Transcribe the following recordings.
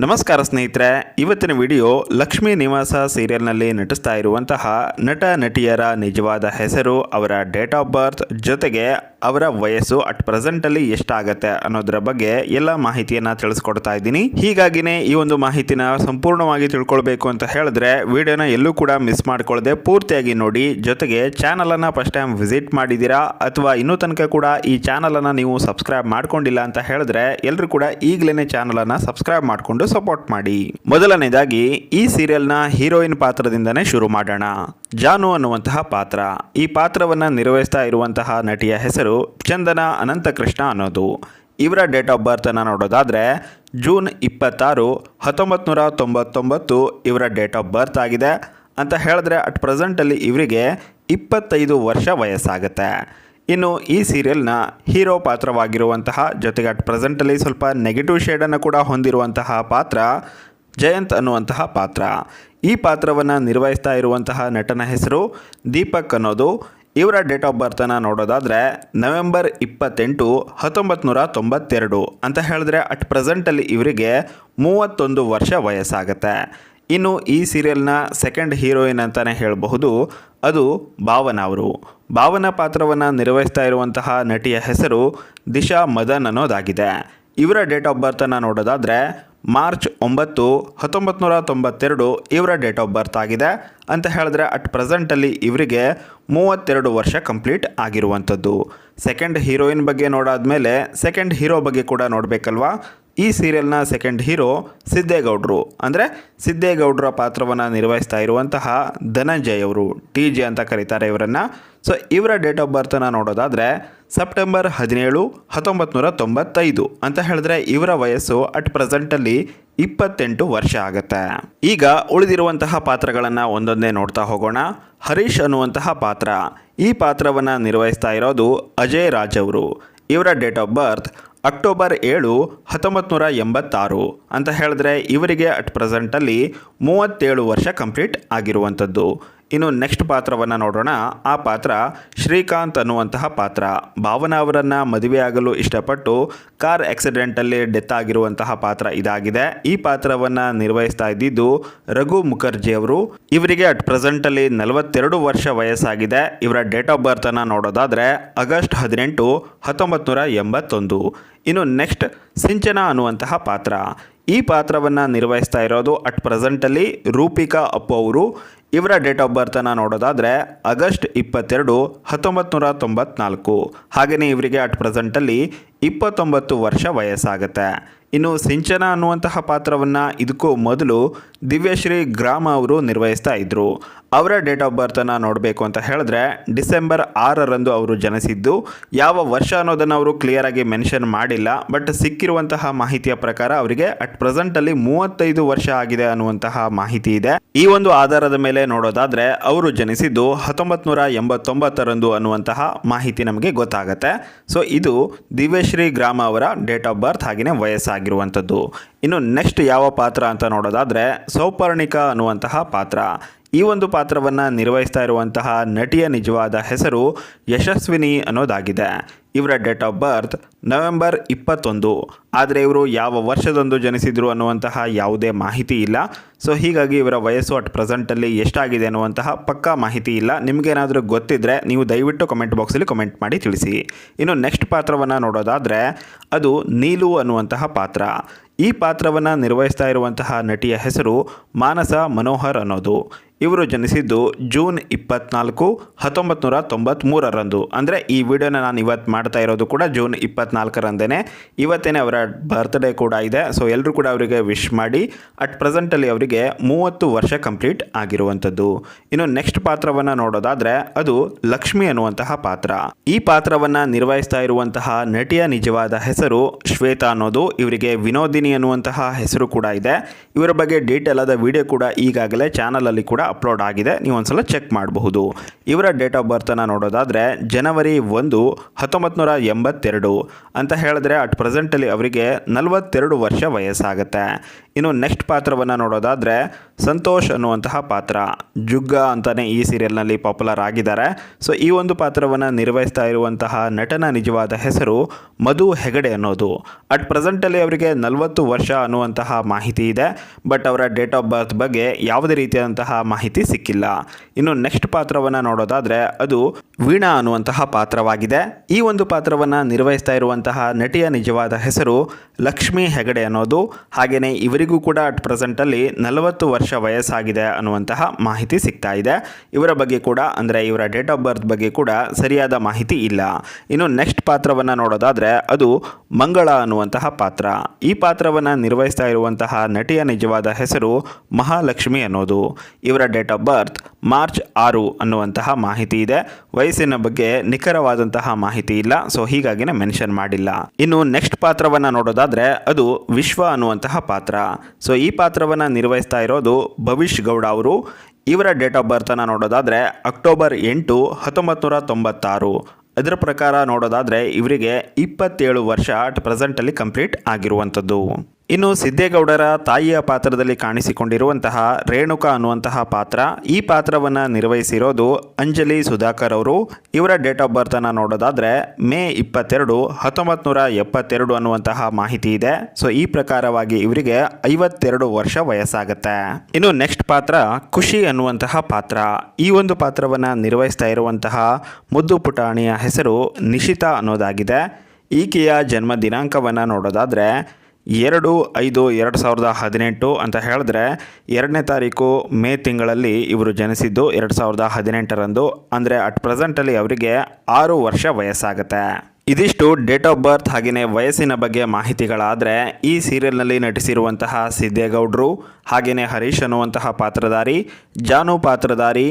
ನಮಸ್ಕಾರ ಸ್ನೇಹಿತರೆ, ಇವತ್ತಿನ ವಿಡಿಯೋ ಲಕ್ಷ್ಮೀ ನಿವಾಸ ಸೀರಿಯಲ್ನಲ್ಲಿ ನಟಿಸ್ತಾ ಇರುವಂತಹ ನಟ ನಟಿಯರ ನಿಜವಾದ ಹೆಸರು ಅವರ ಡೇಟ್ ಆಫ್ ಬರ್ತ್ ಜೊತೆಗೆ ಅವರ ವಯಸ್ಸು ಅಟ್ ಪ್ರೆಸೆಂಟಲ್ಲಿ ಎಷ್ಟಾಗತ್ತೆ ಅನ್ನೋದರ ಬಗ್ಗೆ ಎಲ್ಲ ಮಾಹಿತಿಯನ್ನು ತಿಳಿಸ್ಕೊಡ್ತಾ ಇದ್ದೀನಿ. ಹೀಗಾಗಿನೇ ಈ ಒಂದು ಮಾಹಿತಿನ ಸಂಪೂರ್ಣವಾಗಿ ತಿಳ್ಕೊಳ್ಬೇಕು ಅಂತ ಹೇಳಿದ್ರೆ ವಿಡಿಯೋನ ಎಲ್ಲೂ ಕೂಡ ಮಿಸ್ ಮಾಡ್ಕೊಳ್ಳದೆ ಪೂರ್ತಿಯಾಗಿ ನೋಡಿ. ಜೊತೆಗೆ ಚಾನಲನ್ನು ಫಸ್ಟ್ ಟೈಮ್ ವಿಸಿಟ್ ಮಾಡಿದ್ದೀರಾ ಅಥವಾ ಇನ್ನೂ ತನಕ ಕೂಡ ಈ ಚಾನಲನ್ನು ನೀವು ಸಬ್ಸ್ಕ್ರೈಬ್ ಮಾಡ್ಕೊಂಡಿಲ್ಲ ಅಂತ ಹೇಳಿದ್ರೆ ಎಲ್ಲರೂ ಕೂಡ ಈಗಲೇ ಚಾನಲನ್ನು ಸಬ್ಸ್ಕ್ರೈಬ್ ಮಾಡಿಕೊಂಡು ಸಪೋರ್ಟ್ ಮಾಡಿ. ಮೊದಲನೇದಾಗಿ ಈ ಸೀರಿಯಲ್ನ ಹೀರೋಯಿನ್ ಪಾತ್ರದಿಂದನೇ ಶುರು ಮಾಡೋಣ. ಜಾನು ಅನ್ನುವಂತಹ ಪಾತ್ರ. ಈ ಪಾತ್ರವನ್ನು ನಿರ್ವಹಿಸ್ತಾ ಇರುವಂತಹ ನಟಿಯ ಹೆಸರು ಚಂದನ ಅನಂತಕೃಷ್ಣ ಅನ್ನೋದು. ಇವರ ಡೇಟ್ ಆಫ್ ಬರ್ತನ್ನು ನೋಡೋದಾದರೆ ಜೂನ್ ಇಪ್ಪತ್ತಾರು ಹತ್ತೊಂಬತ್ತು ನೂರ ತೊಂಬತ್ತೊಂಬತ್ತು ಇವರ ಡೇಟ್ ಆಫ್ ಬರ್ತ್ ಆಗಿದೆ. ಅಂತ ಹೇಳಿದ್ರೆ ಅಟ್ ಪ್ರೆಸೆಂಟಲ್ಲಿ ಇವರಿಗೆ ಇಪ್ಪತ್ತೈದು ವರ್ಷ ವಯಸ್ಸಾಗುತ್ತೆ. ಇನ್ನು ಈ ಸೀರಿಯಲ್ನ ಹೀರೋ ಪಾತ್ರವಾಗಿರುವಂತಹ ಜೊತೆಗೆ ಅಟ್ ಪ್ರೆಸೆಂಟಲ್ಲಿ ಸ್ವಲ್ಪ ನೆಗೆಟಿವ್ ಶೇಡನ್ನು ಕೂಡ ಹೊಂದಿರುವಂತಹ ಪಾತ್ರ ಜಯಂತ್ ಅನ್ನುವಂತಹ ಪಾತ್ರ. ಈ ಪಾತ್ರವನ್ನು ನಿರ್ವಹಿಸ್ತಾ ಇರುವಂತಹ ನಟನ ಹೆಸರು ದೀಪಕ್ ಅನ್ನೋದು. ಇವರ ಡೇಟ್ ಆಫ್ ಬರ್ತನ್ನು ನೋಡೋದಾದರೆ ನವೆಂಬರ್ ಇಪ್ಪತ್ತೆಂಟು ಹತ್ತೊಂಬತ್ತು ನೂರ ತೊಂಬತ್ತೆರಡು ಅಂತ ಹೇಳಿದ್ರೆ ಅಟ್ ಪ್ರೆಸೆಂಟಲ್ಲಿ ಇವರಿಗೆ ಮೂವತ್ತೊಂದು ವರ್ಷ ವಯಸ್ಸಾಗುತ್ತೆ. ಇನ್ನು ಈ ಸೀರಿಯಲ್ನ ಸೆಕೆಂಡ್ ಹೀರೋಯಿನ್ ಅಂತಲೇ ಹೇಳಬಹುದು, ಅದು ಭಾವನ ಅವರು. ಭಾವನ ಪಾತ್ರವನ್ನು ನಿರ್ವಹಿಸ್ತಾ ಇರುವಂತಹ ನಟಿಯ ಹೆಸರು ದಿಶಾ ಮದನ್ ಅನ್ನೋದಾಗಿದೆ. ಇವರ ಡೇಟ್ ಆಫ್ ಬರ್ತನ್ನು ನೋಡೋದಾದರೆ ಮಾರ್ಚ್ ಒಂಬತ್ತು ಹತ್ತೊಂಬತ್ತು ನೂರ ತೊಂಬತ್ತೆರಡು ಇವರ ಡೇಟ್ ಆಫ್ ಬರ್ತ್ ಆಗಿದೆ. ಅಂತ ಹೇಳಿದ್ರೆ ಅಟ್ ಪ್ರೆಸೆಂಟಲ್ಲಿ ಇವರಿಗೆ ಮೂವತ್ತೆರಡು ವರ್ಷ ಕಂಪ್ಲೀಟ್ ಆಗಿರುವಂಥದ್ದು. ಸೆಕೆಂಡ್ ಹೀರೋಯಿನ್ ಬಗ್ಗೆ ನೋಡಾದ ಮೇಲೆ ಸೆಕೆಂಡ್ ಹೀರೋ ಬಗ್ಗೆ ಕೂಡ ನೋಡಬೇಕಲ್ವಾ? ಈ ಸೀರಿಯಲ್ನ ಸೆಕೆಂಡ್ ಹೀರೋ ಸಿದ್ದೇಗೌಡರು. ಅಂದರೆ ಸಿದ್ದೇಗೌಡರ ಪಾತ್ರವನ್ನು ನಿರ್ವಹಿಸ್ತಾ ಇರುವಂತಹ ಧನಂಜಯ್ ಅವರು ಟಿ ಜೆ ಅಂತ ಕರೀತಾರೆ ಇವರನ್ನು. ಸೊ ಇವರ ಡೇಟ್ ಆಫ್ ಬರ್ತನ್ನು ನೋಡೋದಾದರೆ ಸೆಪ್ಟೆಂಬರ್ ಹದಿನೇಳು ಹತ್ತೊಂಬತ್ತು ನೂರ ತೊಂಬತ್ತೈದು ಅಂತ ಹೇಳಿದ್ರೆ ಇವರ ವಯಸ್ಸು ಅಟ್ ಪ್ರೆಸೆಂಟಲ್ಲಿ ಇಪ್ಪತ್ತೆಂಟು ವರ್ಷ ಆಗುತ್ತೆ. ಈಗ ಉಳಿದಿರುವಂತಹ ಪಾತ್ರಗಳನ್ನು ಒಂದೊಂದೇ ನೋಡ್ತಾ ಹೋಗೋಣ. ಹರೀಶ್ ಅನ್ನುವಂತಹ ಪಾತ್ರ. ಈ ಪಾತ್ರವನ್ನು ನಿರ್ವಹಿಸ್ತಾ ಇರೋದು ಅಜಯ್ ರಾಜ್ ಅವರು. ಇವರ ಡೇಟ್ ಆಫ್ ಬರ್ತ್ ಅಕ್ಟೋಬರ್ ಏಳು ಹತ್ತೊಂಬತ್ತು ನೂರ ಎಂಬತ್ತಾರು ಅಂತ ಹೇಳಿದ್ರೆ ಇವರಿಗೆ ಅಟ್ ಪ್ರೆಸೆಂಟಲ್ಲಿ ಮೂವತ್ತೇಳು ವರ್ಷ ಕಂಪ್ಲೀಟ್ ಆಗಿರುವಂಥದ್ದು. ಇನ್ನು ನೆಕ್ಸ್ಟ್ ಪಾತ್ರವನ್ನು ನೋಡೋಣ. ಆ ಪಾತ್ರ ಶ್ರೀಕಾಂತ್ ಅನ್ನುವಂತಹ ಪಾತ್ರ. ಭಾವನಾ ಅವರನ್ನು ಮದುವೆಯಾಗಲು ಇಷ್ಟಪಟ್ಟು ಕಾರ್ ಆಕ್ಸಿಡೆಂಟಲ್ಲಿ ಡೆತ್ ಆಗಿರುವಂತಹ ಪಾತ್ರ ಇದಾಗಿದೆ. ಈ ಪಾತ್ರವನ್ನು ನಿರ್ವಹಿಸ್ತಾ ಇದ್ದಿದ್ದು ರಘು ಮುಖರ್ಜಿ ಅವರು. ಇವರಿಗೆ ಅಟ್ ಪ್ರೆಸೆಂಟಲ್ಲಿ ನಲವತ್ತೆರಡು ವರ್ಷ ವಯಸ್ಸಾಗಿದೆ. ಇವರ ಡೇಟ್ ಆಫ್ ಬರ್ತನ್ನು ನೋಡೋದಾದರೆ ಆಗಸ್ಟ್ ಹದಿನೆಂಟು ಹತ್ತೊಂಬತ್ತು ನೂರ ಎಂಬತ್ತೊಂದು. ಇನ್ನು ನೆಕ್ಸ್ಟ್ ಸಿಂಚನ ಅನ್ನುವಂತಹ ಪಾತ್ರ. ಈ ಪಾತ್ರವನ್ನು ನಿರ್ವಹಿಸ್ತಾ ಇರೋದು ಅಟ್ ಪ್ರೆಸೆಂಟಲ್ಲಿ ರೂಪಿಕಾ ಅಪ್ಪು ಅವರು. ಇವರ ಡೇಟ್ ಆಫ್ ಬರ್ತನ್ನು ನೋಡೋದಾದರೆ ಆಗಸ್ಟ್ ಇಪ್ಪತ್ತೆರಡು ಹತ್ತೊಂಬತ್ತು ನೂರ ತೊಂಬತ್ನಾಲ್ಕು. ಹಾಗೆಯೇ ಇವರಿಗೆ ಅಟ್ ಪ್ರೆಸೆಂಟಲ್ಲಿ ಇಪ್ಪತ್ತೊಂಬತ್ತು ವರ್ಷ ವಯಸ್ಸಾಗುತ್ತೆ. ಇನ್ನು ಸಿಂಚನ ಅನ್ನುವಂತಹ ಪಾತ್ರವನ್ನು ಇದಕ್ಕೂ ಮೊದಲು ದಿವ್ಯಶ್ರೀ ಗ್ರಾಮ ಅವರು ನಿರ್ವಹಿಸ್ತಾ ಇದ್ದರು ಅವರ ಡೇಟ್ ಆಫ್ ಬರ್ತನ್ನು ನೋಡಬೇಕು ಅಂತ ಹೇಳಿದ್ರೆ ಡಿಸೆಂಬರ್ ಆರರಂದು ಅವರು ಜನಿಸಿದ್ದು. ಯಾವ ವರ್ಷ ಅನ್ನೋದನ್ನು ಅವರು ಕ್ಲಿಯರಾಗಿ ಮೆನ್ಷನ್ ಮಾಡಿಲ್ಲ. ಬಟ್ ಸಿಕ್ಕಿರುವಂತಹ ಮಾಹಿತಿಯ ಪ್ರಕಾರ ಅವರಿಗೆ ಅಟ್ ಪ್ರೆಸೆಂಟಲ್ಲಿ ಮೂವತ್ತೈದು ವರ್ಷ ಆಗಿದೆ ಅನ್ನುವಂತಹ ಮಾಹಿತಿ ಇದೆ. ಈ ಒಂದು ಆಧಾರದ ಮೇಲೆ ನೋಡೋದಾದ್ರೆ ಅವರು ಜನಿಸಿದ್ದು ಹತ್ತೊಂಬತ್ತು ನೂರ ಎಂಬತ್ತೊಂಬತ್ತರಂದು ಅನ್ನುವಂತಹ ಮಾಹಿತಿ ನಮಗೆ ಗೊತ್ತಾಗತ್ತೆ. ಸೊ ಇದು ದಿವ್ಯಶ್ರೀ ಗ್ರಾಮ ಅವರ ಡೇಟ್ ಆಫ್ ಬರ್ತ್ ಹಾಗೆಯೇ ವಯಸ್ಸಾಗಿರುವಂಥದ್ದು. ಇನ್ನು ನೆಕ್ಸ್ಟ್ ಯಾವ ಪಾತ್ರ ಅಂತ ನೋಡೋದಾದರೆ ಸೌಪರ್ಣಿಕ ಅನ್ನುವಂತಹ ಪಾತ್ರ. ಈ ಒಂದು ಪಾತ್ರವನ್ನು ನಿರ್ವಹಿಸ್ತಾ ಇರುವಂತಹ ನಟಿಯ ನಿಜವಾದ ಹೆಸರು ಯಶಸ್ವಿನಿ ಅನ್ನೋದಾಗಿದೆ. ಇವರ ಡೇಟ್ ಆಫ್ ಬರ್ತ್ ನವೆಂಬರ್ ಇಪ್ಪತ್ತೊಂದು. ಆದರೆ ಇವರು ಯಾವ ವರ್ಷದಂದು ಜನಿಸಿದರು ಅನ್ನುವಂತಹ ಯಾವುದೇ ಮಾಹಿತಿ ಇಲ್ಲ. ಸೊ ಹೀಗಾಗಿ ಇವರ ವಯಸ್ಸು ಅಟ್ ಪ್ರೆಸೆಂಟಲ್ಲಿ ಎಷ್ಟಾಗಿದೆ ಅನ್ನುವಂತಹ ಪಕ್ಕಾ ಮಾಹಿತಿ ಇಲ್ಲ. ನಿಮಗೇನಾದರೂ ಗೊತ್ತಿದ್ದರೆ ನೀವು ದಯವಿಟ್ಟು ಕಮೆಂಟ್ ಬಾಕ್ಸಲ್ಲಿ ಕಮೆಂಟ್ ಮಾಡಿ ತಿಳಿಸಿ. ಇನ್ನು ನೆಕ್ಸ್ಟ್ ಪಾತ್ರವನ್ನು ನೋಡೋದಾದರೆ ಅದು ನೀಲು ಅನ್ನುವಂತಹ ಪಾತ್ರ. ಈ ಪಾತ್ರವನ್ನು ನಿರ್ವಹಿಸ್ತಾ ಇರುವಂತಹ ನಟಿಯ ಹೆಸರು ಮಾನಸ ಮನೋಹರ್ ಅನ್ನೋದು. ಇವರು ಜನಿಸಿದ್ದು ಜೂನ್ ಇಪ್ಪತ್ನಾಲ್ಕು ಹತ್ತೊಂಬತ್ತು ನೂರ ತೊಂಬತ್ತ್ಮೂರರಂದು ಅಂದರೆ ಈ ವಿಡಿಯೋನ ನಾನು ಇವತ್ತು ಮಾಡ್ತಾ ಇರೋದು ಕೂಡ ಜೂನ್ ಇಪ್ಪತ್ನಾಲ್ಕರಂದೇ ಇವತ್ತೇ ಅವರ ಬರ್ತ್ಡೇ ಕೂಡ ಇದೆ. ಸೊ ಎಲ್ಲರೂ ಕೂಡ ಅವರಿಗೆ ವಿಶ್ ಮಾಡಿ ಅಟ್ ಪ್ರೆಸೆಂಟಲ್ಲಿ ಅವರಿಗೆ ಮೂವತ್ತು ವರ್ಷ ಕಂಪ್ಲೀಟ್ ಆಗಿರುವಂಥದ್ದು. ಇನ್ನು ನೆಕ್ಸ್ಟ್ ಪಾತ್ರವನ್ನು ನೋಡೋದಾದರೆ ಅದು ಲಕ್ಷ್ಮಿ ಅನ್ನುವಂತಹ ಪಾತ್ರ. ಈ ಪಾತ್ರವನ್ನು ನಿರ್ವಹಿಸ್ತಾ ಇರುವಂತಹ ನಟಿಯ ನಿಜವಾದ ಹೆಸರು ಶ್ವೇತಾ ಅನ್ನೋದು ಇವರಿಗೆ ವಿನೋದಿನಿ ಅನ್ನುವಂತಹ ಹೆಸರು ಕೂಡ ಇದೆ. ಇವರ ಬಗ್ಗೆ ಡೀಟೇಲ್ ಆದ ವಿಡಿಯೋ ಕೂಡ ಈಗಾಗಲೇ ಚಾನಲಲ್ಲಿ ಕೂಡ ಅಪ್ಲೋಡ್ ಆಗಿದೆ, ನೀವು ಒಂದ್ಸಲ ಚೆಕ್ ಮಾಡಬಹುದು. ಇವರ ಡೇಟ್ ಆಫ್ ಬರ್ತನ್ನು ನೋಡೋದಾದರೆ ಜನವರಿ ಒಂದು ಹತ್ತೊಂಬತ್ತು ನೂರ ಎಂಬತ್ತೆರಡು ಅಂತ ಹೇಳಿದ್ರೆ ಅಟ್ ಪ್ರೆಸೆಂಟಲ್ಲಿ ಅವರಿಗೆ ನಲವತ್ತೆರಡು ವರ್ಷ ವಯಸ್ಸಾಗುತ್ತೆ. ಇನ್ನು ನೆಕ್ಸ್ಟ್ ಪಾತ್ರವನ್ನು ನೋಡೋದಾದರೆ ಸಂತೋಷ್ ಅನ್ನುವಂತಹ ಪಾತ್ರ. ಜುಗ್ಗ ಅಂತಲೇ ಈ ಸೀರಿಯಲ್ನಲ್ಲಿ ಪಾಪ್ಯುಲರ್ ಆಗಿದ್ದಾರೆ. ಸೊ ಈ ಒಂದು ಪಾತ್ರವನ್ನು ನಿರ್ವಹಿಸ್ತಾ ಇರುವಂತಹ ನಟನ ನಿಜವಾದ ಹೆಸರು ಮಧು ಹೆಗಡೆ ಅನ್ನೋದು. ಅಟ್ ಪ್ರೆಸೆಂಟಲ್ಲಿ ಅವರಿಗೆ ನಲವತ್ತು ವರ್ಷ ಅನ್ನುವಂತಹ ಮಾಹಿತಿ ಇದೆ ಬಟ್ ಅವರ ಡೇಟ್ ಆಫ್ ಬರ್ತ್ ಬಗ್ಗೆ ಯಾವುದೇ ರೀತಿಯಾದಂತಹ ಸಿಕ್ಕಿಲ್ಲ. ಇನ್ನು ನೆಕ್ಸ್ಟ್ ಪಾತ್ರವನ್ನು ನೋಡೋದಾದರೆ ಅದು ವೀಣಾ ಅನ್ನುವಂತಹ ಪಾತ್ರವಾಗಿದೆ. ಈ ಒಂದು ಪಾತ್ರವನ್ನು ನಿರ್ವಹಿಸ್ತಾ ಇರುವಂತಹ ನಟಿಯ ನಿಜವಾದ ಹೆಸರು ಲಕ್ಷ್ಮಿ ಹೆಗಡೆ ಅನ್ನೋದು. ಹಾಗೆಯೇ ಇವರಿಗೂ ಕೂಡ ಅಟ್ ಪ್ರೆಸೆಂಟಲ್ಲಿ ನಲವತ್ತು ವರ್ಷ ವಯಸ್ಸಾಗಿದೆ ಅನ್ನುವಂತಹ ಮಾಹಿತಿ ಸಿಗ್ತಾ ಇದೆ. ಇವರ ಬಗ್ಗೆ ಕೂಡ ಅಂದರೆ ಇವರ ಡೇಟ್ ಆಫ್ ಬರ್ತ್ ಬಗ್ಗೆ ಕೂಡ ಸರಿಯಾದ ಮಾಹಿತಿ ಇಲ್ಲ. ಇನ್ನು ನೆಕ್ಸ್ಟ್ ಪಾತ್ರವನ್ನು ನೋಡೋದಾದರೆ ಅದು ಮಂಗಳ ಅನ್ನುವಂತಹ ಪಾತ್ರ. ಈ ಪಾತ್ರವನ್ನು ನಿರ್ವಹಿಸ್ತಾ ಇರುವಂತಹ ನಟಿಯ ನಿಜವಾದ ಹೆಸರು ಮಹಾಲಕ್ಷ್ಮಿ ಅನ್ನೋದು. ಇವರ ಡೇಟ್ ಆಫ್ ಬರ್ತ್ ಮಾರ್ಚ್ ಆರು ಅನ್ನುವಂತಹ ಮಾಹಿತಿ ಇದೆ. ವಯಸ್ಸಿನ ಬಗ್ಗೆ ನಿಖರವಾದಂತಹ ಮಾಹಿತಿ ಇಲ್ಲ ಸೊ ಹೀಗಾಗಿನೇ ಮೆನ್ಷನ್ ಮಾಡಿಲ್ಲ. ಇನ್ನು ನೆಕ್ಸ್ಟ್ ಪಾತ್ರವನ್ನು ನೋಡೋದಾದರೆ ಅದು ವಿಶ್ವ ಅನ್ನುವಂತಹ ಪಾತ್ರ. ಸೊ ಈ ಪಾತ್ರವನ್ನು ನಿರ್ವಹಿಸ್ತಾ ಇರೋದು ಭವಿಷ್ ಗೌಡ ಅವರು. ಇವರ ಡೇಟ್ ಆಫ್ ಬರ್ತನ್ನು ನೋಡೋದಾದರೆ ಅಕ್ಟೋಬರ್ ಎಂಟು ಹತ್ತೊಂಬತ್ತು ನೂರ ತೊಂಬತ್ತಾರು. ಅದರ ಪ್ರಕಾರ ನೋಡೋದಾದರೆ ಇವರಿಗೆ ಇಪ್ಪತ್ತೇಳು ವರ್ಷ ಅಟ್ ಪ್ರೆಸೆಂಟಲ್ಲಿ ಕಂಪ್ಲೀಟ್ ಆಗಿರುವಂಥದ್ದು. ಇನ್ನು ಸಿದ್ದೇಗೌಡರ ತಾಯಿಯ ಪಾತ್ರದಲ್ಲಿ ಕಾಣಿಸಿಕೊಂಡಿರುವಂತಹ ರೇಣುಕಾ ಅನ್ನುವಂತಹ ಪಾತ್ರ, ಈ ಪಾತ್ರವನ್ನು ನಿರ್ವಹಿಸಿರೋದು ಅಂಜಲಿ ಸುಧಾಕರ್ ಅವರು. ಇವರ ಡೇಟ್ ಆಫ್ ಬರ್ತನ್ನು ನೋಡೋದಾದರೆ ಮೇ ಇಪ್ಪತ್ತೆರಡು ಹತ್ತೊಂಬತ್ತು ನೂರ ಎಪ್ಪತ್ತೆರಡು ಅನ್ನುವಂತಹ ಮಾಹಿತಿ ಇದೆ. ಸೊ ಈ ಪ್ರಕಾರವಾಗಿ ಇವರಿಗೆ ಐವತ್ತೆರಡು ವರ್ಷ ವಯಸ್ಸಾಗುತ್ತೆ. ಇನ್ನು ನೆಕ್ಸ್ಟ್ ಪಾತ್ರ ಖುಷಿ ಅನ್ನುವಂತಹ ಪಾತ್ರ. ಈ ಒಂದು ಪಾತ್ರವನ್ನು ನಿರ್ವಹಿಸ್ತಾ ಇರುವಂತಹ ಮುದ್ದು ಪುಟಾಣಿಯ ಹೆಸರು ನಿಶಿತಾ ಅನ್ನೋದಾಗಿದೆ. ಈಕೆಯ ಜನ್ಮ ದಿನಾಂಕವನ್ನು ನೋಡೋದಾದರೆ ಎರಡು ಐದು ಎರಡು ಸಾವಿರದ ಹದಿನೆಂಟು ಅಂತ ಹೇಳಿದ್ರೆ ಎರಡನೇ ತಾರೀಕು ಮೇ ತಿಂಗಳಲ್ಲಿ ಇವರು ಜನಿಸಿದ್ದು ಎರಡು ಸಾವಿರದ ಹದಿನೆಂಟರಂದು. ಅಂದರೆ ಅಟ್ ಪ್ರೆಸೆಂಟಲ್ಲಿ ಅವರಿಗೆ ಆರು ವರ್ಷ ವಯಸ್ಸಾಗುತ್ತೆ. ಇದಿಷ್ಟು ಡೇಟ್ ಆಫ್ ಬರ್ತ್ ಹಾಗೆಯೇ ವಯಸ್ಸಿನ ಬಗ್ಗೆ ಮಾಹಿತಿಗಳಾದರೆ ಈ ಸೀರಿಯಲ್ನಲ್ಲಿ ನಟಿಸಿರುವಂತಹ ಸಿದ್ದೇಗೌಡರು ಹಾಗೆಯೇ ಹರೀಶ್ ಅನ್ನುವಂತಹ ಪಾತ್ರಧಾರಿ, ಜಾನು ಪಾತ್ರಧಾರಿ,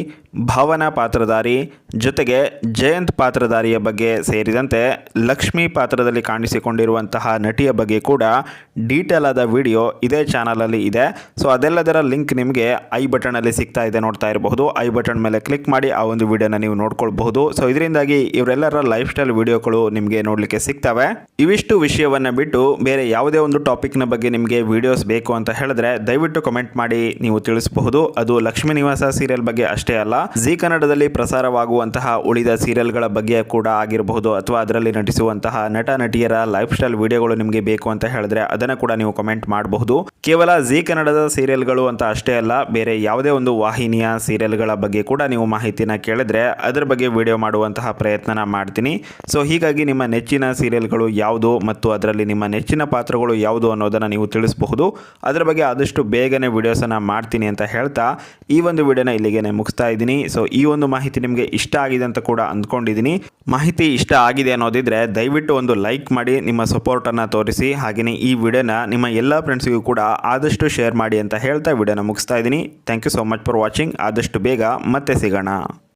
ಭಾವನಾ ಪಾತ್ರಧಾರಿ, ಜೊತೆಗೆ ಜಯಂತ್ ಪಾತ್ರಧಾರಿಯ ಬಗ್ಗೆ ಸೇರಿದಂತೆ ಲಕ್ಷ್ಮಿ ಪಾತ್ರದಲ್ಲಿ ಕಾಣಿಸಿಕೊಂಡಿರುವಂತಹ ನಟಿಯ ಬಗ್ಗೆ ಕೂಡ ಡೀಟೇಲ್ ಆದ ವಿಡಿಯೋ ಇದೇ ಚಾನಲಲ್ಲಿ ಇದೆ. ಸೊ ಅದೆಲ್ಲದರ ಲಿಂಕ್ ನಿಮಗೆ ಐ ಬಟನಲ್ಲಿ ಸಿಗ್ತಾ ಇದೆ ನೋಡ್ತಾ ಇರಬಹುದು. ಐ ಬಟನ್ ಮೇಲೆ ಕ್ಲಿಕ್ ಮಾಡಿ ಆ ಒಂದು ವಿಡಿಯೋನ ನೀವು ನೋಡ್ಕೊಳ್ಬಹುದು. ಸೊ ಇದರಿಂದಾಗಿ ಇವರೆಲ್ಲರ ಲೈಫ್ ಸ್ಟೈಲ್ ವಿಡಿಯೋಗಳು ನಿಮಗೆ ನೋಡಲಿಕ್ಕೆ ಸಿಗ್ತವೆ. ಇವಿಷ್ಟು ವಿಷಯವನ್ನು ಬಿಟ್ಟು ಬೇರೆ ಯಾವುದೇ ಒಂದು ಟಾಪಿಕ್ನ ಬಗ್ಗೆ ನಿಮಗೆ ವಿಡಿಯೋಸ್ ಬೇಕು ಅಂತ ಹೇಳಿದ್ರೆ ದಯವಿಟ್ಟು ಕಮೆಂಟ್ ಮಾಡಿ ನೀವು ತಿಳಿಸಬಹುದು. ಅದು ಲಕ್ಷ್ಮೀ ನಿವಾಸ ಸೀರಿಯಲ್ ಬಗ್ಗೆ ಅಷ್ಟೇ ಅಲ್ಲ, ಜಿ ಕನ್ನಡದಲ್ಲಿ ಪ್ರಸಾರವಾಗುವಂತಹ ಉಳಿದ ಸೀರಿಯಲ್ಗಳ ಬಗ್ಗೆ ಕೂಡ ಆಗಿರಬಹುದು ಅಥವಾ ಅದರಲ್ಲಿ ನಟಿಸುವಂತಹ ನಟ, ನಟಿಯರ ಲೈಫ್ ಸ್ಟೈಲ್ ವಿಡಿಯೋಗಳು ನಿಮಗೆ ಬೇಕು ಅಂತ ಹೇಳಿದ್ರೆ ಅದನ್ನು ಕೂಡ ನೀವು ಕಮೆಂಟ್ ಮಾಡಬಹುದು. ಕೇವಲ ಜಿ ಕನ್ನಡದ ಸೀರಿಯಲ್ಗಳು ಅಂತ ಅಷ್ಟೇ ಅಲ್ಲ, ಬೇರೆ ಯಾವುದೇ ಒಂದು ವಾಹಿನಿಯ ಸೀರಿಯಲ್ಗಳ ಬಗ್ಗೆ ಕೂಡ ನೀವು ಮಾಹಿತಿನ ಕೇಳಿದ್ರೆ ಅದರ ಬಗ್ಗೆ ವಿಡಿಯೋ ಮಾಡುವಂತಹ ಪ್ರಯತ್ನನ ಮಾಡ್ತೀನಿ. ಸೊ ಹೀಗಾಗಿ ನಿಮ್ಮ ನೆಚ್ಚಿನ ಸೀರಿಯಲ್ಗಳು ಯಾವುದು ಮತ್ತು ಅದರಲ್ಲಿ ನಿಮ್ಮ ನೆಚ್ಚಿನ ಪಾತ್ರಗಳು ಯಾವುದು ಅನ್ನೋದನ್ನು ನೀವು ತಿಳಿಸಬಹುದು. ಅದರ ಬಗ್ಗೆ ಆದಷ್ಟು ಬೇಗನೆ ವಿಡಿಯೋಸನ್ನು ಮಾಡ್ತೀನಿ ಅಂತ ಹೇಳ್ತಾ ಈ ಒಂದು ವಿಡಿಯೋನ ಇಲ್ಲಿಗೆ ಮುಗಿಸ್ತಾ ಇದ್ದೀನಿ. ಸೊ ಈ ಒಂದು ಮಾಹಿತಿ ನಿಮಗೆ ಇಷ್ಟ ಆಗಿದೆ ಅಂತ ಕೂಡ ಅಂದ್ಕೊಂಡಿದ್ದೀನಿ. ಮಾಹಿತಿ ಇಷ್ಟ ಆಗಿದೆ ಅನ್ನೋದಿದ್ರೆ ದಯವಿಟ್ಟು ಒಂದು ಲೈಕ್ ಮಾಡಿ, ನಿಮ್ಮ ಸಪೋರ್ಟನ್ನು ತೋರಿಸಿ. ಹಾಗೆಯೇ ಈ ವಿಡಿಯೋನ ನಿಮ್ಮ ಎಲ್ಲ ಫ್ರೆಂಡ್ಸ್ಗೂ ಕೂಡ ಆದಷ್ಟು ಶೇರ್ ಮಾಡಿ ಅಂತ ಹೇಳ್ತಾ ವಿಡಿಯೋನ ಮುಗಿಸ್ತಾ ಇದ್ದೀನಿ. Thank you so much for watching ಆದಷ್ಟು ಬೇಗ ಮತ್ತೆ ಸಿಗೋಣ.